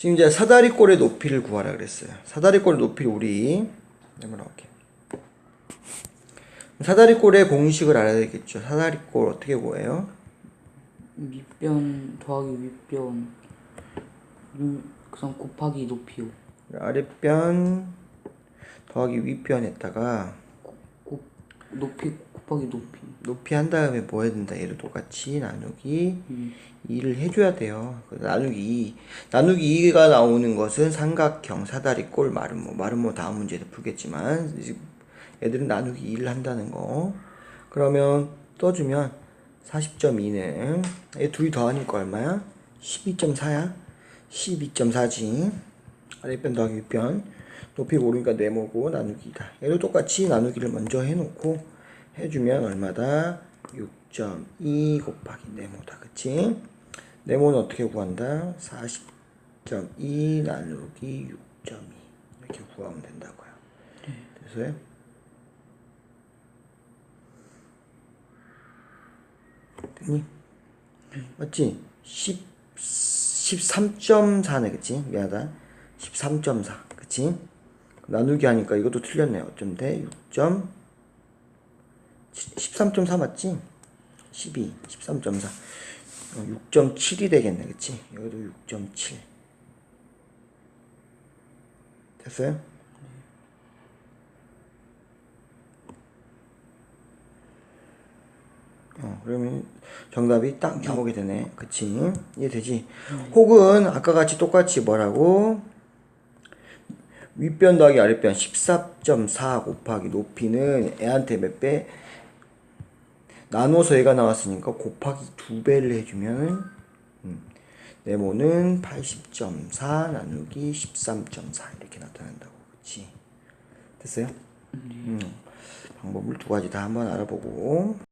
지금 이제 사다리꼴의 높이를 구하라 그랬어요. 사다리꼴의 높이를 우리 나올게. 사다리꼴의 공식을 알아야 되겠죠. 사다리꼴 어떻게 구해요? 밑변 더하기 윗변 음, 그다음 곱하기 높이요 아랫변 더하기 윗변에다가 곱 높이 곱하기 높이 높이 한 다음에 뭐 해야 된다? 얘를 똑같이 나누기 음. 2를 해줘야 돼요. 그 나누기 2. 나누기 2가 나오는 것은 삼각형, 사다리 꼴, 마름모. 마름모 다음 문제에서 풀겠지만, 애들은 나누기 2를 한다는 거. 그러면 떠주면 40.2는, 얘 둘이 더하니까 얼마야? 12.4야? 12.4지. 아랫변 더하기 윗변. 높이 모르니까 네모고 나누기다. 얘도 똑같이 나누기를 먼저 해놓고 해주면 얼마다? 6.2 곱하기 네모다. 그치? 네모는 어떻게 구한다? 40.2 나누기 6.2 이렇게 구하면 된다고요. 됐어요? 됐니? 맞지? 10, 13.4네 그치? 미안하다 13.4 그치? 나누기 하니까 이것도 틀렸네 어쩜 돼? 6. 13.4 맞지? 12, 13.4 어, 6.7이 되겠네 그치? 여기도 6.7 됐어요? 어, 그러면 정답이 딱 나오게 되네. 그치? 이해되지? 혹은 아까 같이 똑같이 뭐라고? 윗변 더하기 아랫변 14.4 곱하기 높이는 애한테 몇 배? 나눠서 얘가 나왔으니까 곱하기 두 배를 해주면 음, 네모는 80.4 나누기 13.4 이렇게 나타난다고 그치? 됐어요? 음, 방법을 두 가지 다 한번 알아보고